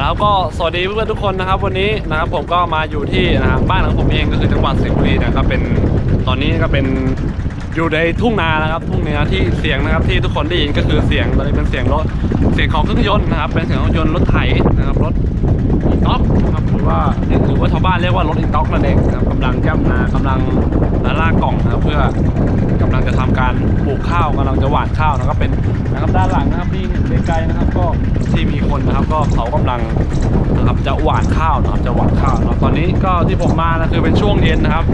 แล้วก็สวัสดีเพื่อนๆทุกคนนะครับ วันนี้นะครับผมก็มาอยู่ที่นะครับบ้านของผมเองก็คือจังหวัดสิงห์บุรีนะครับเป็นตอนนี้ก็เป็นอยู่ในทุ่งนานะครับทุ่งนาที่เสียงนะครับที่ทุกคนได้ยินก็คือเสียงตอนนี้เป็นเสียงรถเสียงของเครื่องยนต์นะครับ เป็นเสียงของยนต์รถไถนะครับรถอีต๊อกนะครับหรือว่าหรือว่าชาวบ้านเรียกว่ารถอีต๊อกนั่นเองนะครับกำลังย่ำนากำลังลากกล่องนะครับเพื่อำลังจะทำการปลูกข้าวกำลังจะหว่านข้าวนะครับเป็นนะครับด้านหลังนะครับที่เห็นไกลๆนะครับ ก็ที่มีคนนะครับก็เขากำลังนะครับจะหว่านข้าวนะครับจะหว่านข้าวนะตอนนี้ก็ที่ผมมานะคือเป็นช่วงเย็นนะครับ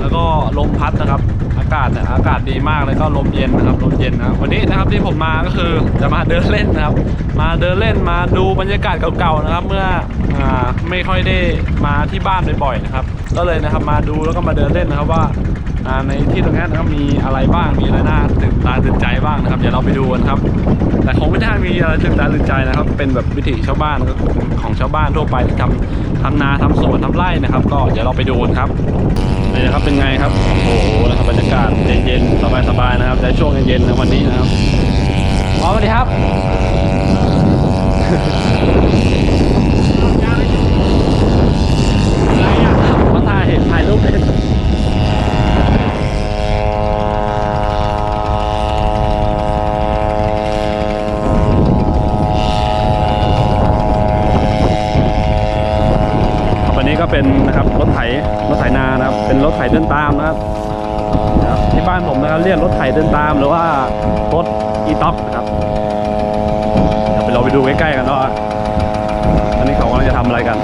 แล้วก็ลมพัดนะครับ อากาศเนี่ยอากาศดีมากเลยก็ลมเย็นนะครับลมเย็นนะวันนี้นะครับที่ผมมาก็คือจะมาเดินเล่นนะครับ มาเดินเล่นมาดูบรรยากาศเก่าๆนะครับ เมื่ออไม่ค่อยได้มาที่บ้านบ่อยๆนะครับ ก็เลยนะครับมาดูแล้วก็มาเดินเล่นนะครับว่าในที่ตรงนี้นะครับมีอะไรบ้างมีอะไรน่าตื่นตาตื่นใจบ้างนะครับเดี๋ยวเราไปดูกันครับแต่คงไม่ได้มีอะไรตื่นตาตื่นใจนะครับ เป็นแบบวิถีชาวบ้านก็คือของชาวบ้านทั่วไปที่ทำทำนาทำสวนทำไร่นะครับ ก็เดี๋ยวเราไปดูกันครับนี่นะครับเป็นไงครับโอ้โหนะครับบรรยากาศเย็นๆสบายๆนะครับในช่วงเย็นๆในวันนี้นะครับอ๋อสวัสดีครับ มาถ่ายถ่ายรูปเป็นวันนี้ ก็เป็นนะครับรถไถรถไถนานะครับ เป็นรถไถเดินตามนะครับที่บ้านผมนะครับเรียกรถไถเดินตามหรือว่ารถอีท็อปนะครับเดี๋ยวไปเราไปดูใกล้ๆกันว่าะอันนี้เขากำลังจะทำอะไรกัน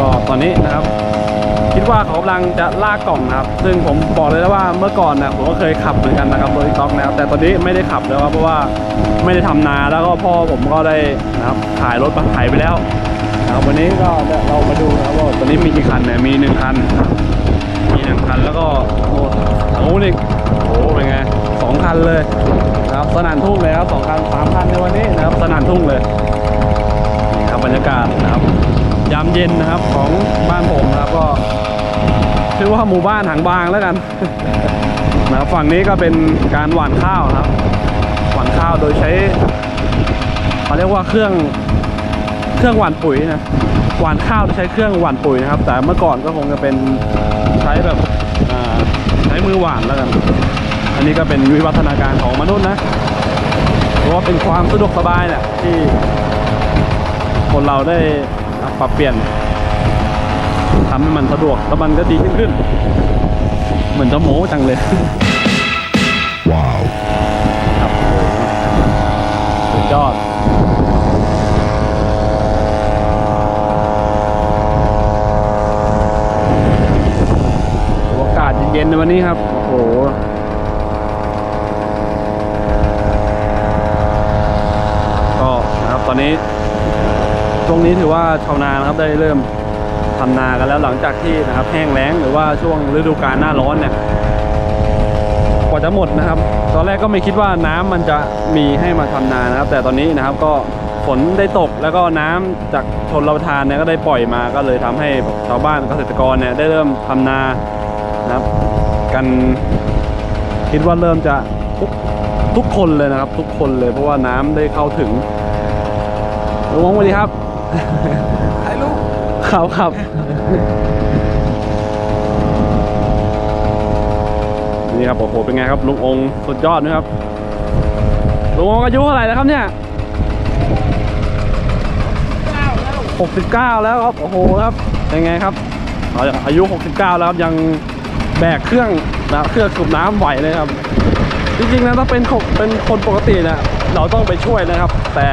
ก็ตอนนี้นะครับ คิดว่าเขากำลังจะลากกล่องนะครับ ซึ่งผมบอกเลยนะว่าเมื่อก่อนนะผมก็เคยขับเหมือนกันนะครับรถอีต็อกนะครับ แต่ตอนนี้ไม่ได้ขับแล้วครับเพราะว่าไม่ได้ทำนาแล้วก็พ่อผมก็ได้นะครับขายรถมาไถไปแล้ว นะครับวันนี้ก็เรามาดูนะครับว่าตอนนี้มีกี่คันเนี่ยมีหนึ่งคัน มีหนึ่งคันแล้วก็โอ้ทางนู้นอีกโอ้เป็นไงสองคันเลยนะครับสนั่นทุ่งเลยครับสองคันสามคันในวันนี้นะครับสนั่นทุ่งเลยนี่ครับบรรยากาศนะครับ ยามเย็นนะครับของบ้านผมนะครับก็ชื่อว่าหมู่บ้านหางบางแล้วกันนะครับฝั่งนี้ก็เป็นการหว่านข้าวนะครับ หว่านข้าวโดยใช้เขาเรียกว่าเครื่อง เครื่องหว่านปุ๋ยนะหว่านข้าวโดยใช้เครื่องหว่านปุ๋ยนะครับ แต่เมื่อก่อนก็คงจะเป็นใช้แบบอ่าใช้มือหว่านแล้วกัน อันนี้ก็เป็นวิวัฒนาการของมนุษย์นะเพราะว่าเป็นความสะดวกสบายเนี่ยที่คนเราได้ปรับเปลี่ยนทำให้มันสะดวกแล้วมันก็ดีขึ้นขึ้นเหมือนจะโม้จังเลย ว้าว ครับสุดยอดอากาศเย็นๆใน วันนี้ครับ โอ้โหก็นะครับตอนนี้ช่วงนี้ถือว่าชาวนานะครับได้เริ่มทำนากันแล้วหลังจากที่นะครับแห้งแล้งหรือว่าช่วงฤดูกาลหน้าร้อนเนี่ยกว่าจะหมดนะครับ ตอนแรกก็ไม่คิดว่าน้ำมันจะมีให้มาทำนานะครับ แต่ตอนนี้นะครับก็ฝนได้ตกแล้วก็น้ำจากชนเราทานเนี่ยก็ได้ปล่อยมาก็เลยทำให้ชาวบ้านเกษตรกรเนี่ยได้เริ่มทำนานะครับ กัน คิดว่าเริ่มจะทุกทุกคนเลยนะครับ ทุกคนเลยเพราะว่าน้ำได้เข้าถึงลุงมงสวัสดีครับถ่ายรูปครับครับนี่ครับโอ้โหเป็นไงครับลุงองค์สุดยอดนะครับลุงองค์อายุเท่าไหร่แล้วครับเนี่ยหกสิบเก้าแล้วครับโอ้โหครับเป็นไงครับเอาอายุ 69 แล้วครับยัง แบกเครื่องนะเครื่องสูบน้ำไหวเลยครับ จริงๆแล้วถ้าเป็นคนเป็นคนปกติเนี่ยเราต้องไปช่วยนะครับ แต่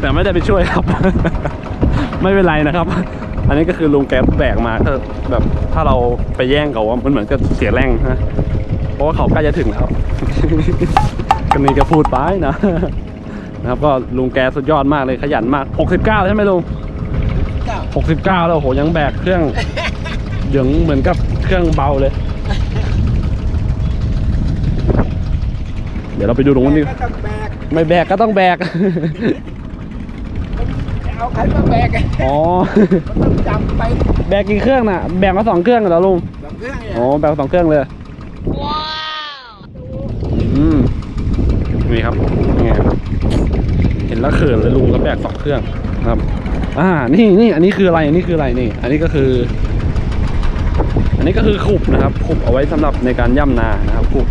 แต่ไม่ได้ไปช่วยครับ ไม่เป็นไรนะครับ อันนี้ก็คือลุงแกแบกมาก็แบบถ้าเราไปแย่งเขาว่ามันเหมือนกับเสียแรงนะเพราะว่าเขาใกล้จะถึงแล้วก็นี่ก็พูดไปนะนะครับก็ลุงแกสุดยอดมากเลยขยันมาก 69 ใช่ไหมลุง 69 แล้วโอ้โหยังแบกเครื่องเหยืองเหมือนกับเครื่องเบาเลย เดี๋ยวเราไปดูตรงนู้นดิก็ต้องแบกไม่แบกก็ต้องแบก จะเอาใครมาแบกอะอ๋อ มันต้องจำไปแบกกี่เครื่องน่ะ แบกมาสองเครื่องเหรอลุง สองเครื่องเนี่ยอ๋อ แบกมาสองเครื่องเลยว้าวอืมนี่ครับนี่ไงครับเห็นแล้วเขินเลยลุงก็แบกสองเครื่องนะ ครับ อ่า นี่นี่อันนี้คืออะไร อันนี้คืออะไรนี่ อันนี้ก็คือ อันนี้ก็คือขุบนะครับ ขุบเอาไว้สำหรับในการย่ำนานะครับ ขุบ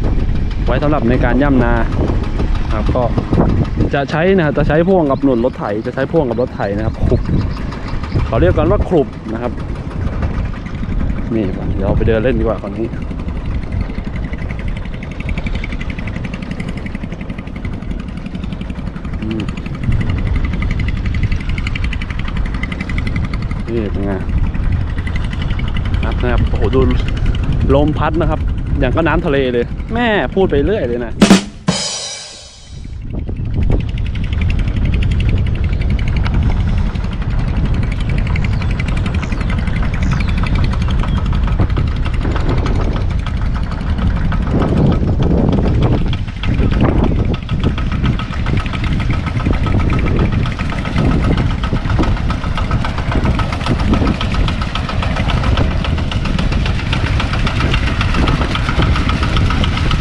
ไว้สำหรับในการย่ำนานะครับ ก็จะใช้นะครับจะใช้พ่วงกับหนุนรถไถ จะใช้พ่วงกับรถไถนะครับ ขุบ เขาเรียกกันว่าขุบนะครับ นี่เดี๋ยวเราไปเดินเล่นดีกว่าคราวนี้ นี่เป็นไงครับนะครับโอ้โหดูลมพัดนะครับ อย่างก็น้ำทะเลเลย แม่พูดไปเรื่อยเลยนะ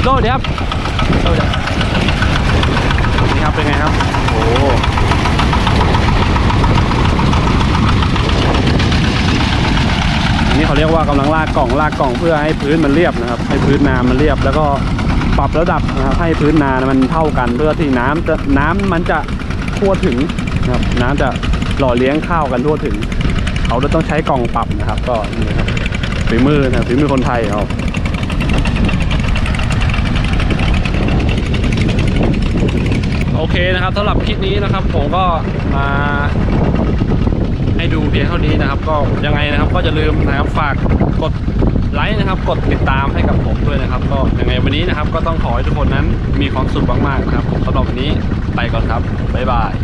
โดดครับโดดครับนี่ครับเป็นไงครับ โอ้โหนนี้เขาเรียกว่ากำลังลากกล่องลากกล่องเพื่อให้พื้นมันเรียบนะครับ ให้พื้นนามันเรียบ แล้วก็ปรับระดับนะครับให้พื้นนามันเท่ากันเพื่อที่น้ำจะน้ำมันจะทั่วถึงนะครับ น้ำจะหล่อเลี้ยงข้าวกันทั่วถึง เขาจะต้องใช้กล่องปรับนะครับ ก็นี่ครับฝีมือนะฝีมือคนไทยเขา โอเคนะครับสำหรับคลิปนี้นะครับ ผมก็มาให้ดูเพียงเท่านี้นะครับ ก็ยังไงนะครับ ก็จะลืมนะครับฝากกดไลค์นะครับ กดติดตามให้กับผมด้วยนะครับ ก็ยังไงวันนี้นะครับ ก็ต้องขอให้ทุกคนนั้นมีความสุขมากๆนะครับสำหรับวันนี้ไปก่อนครับบ๊ายบาย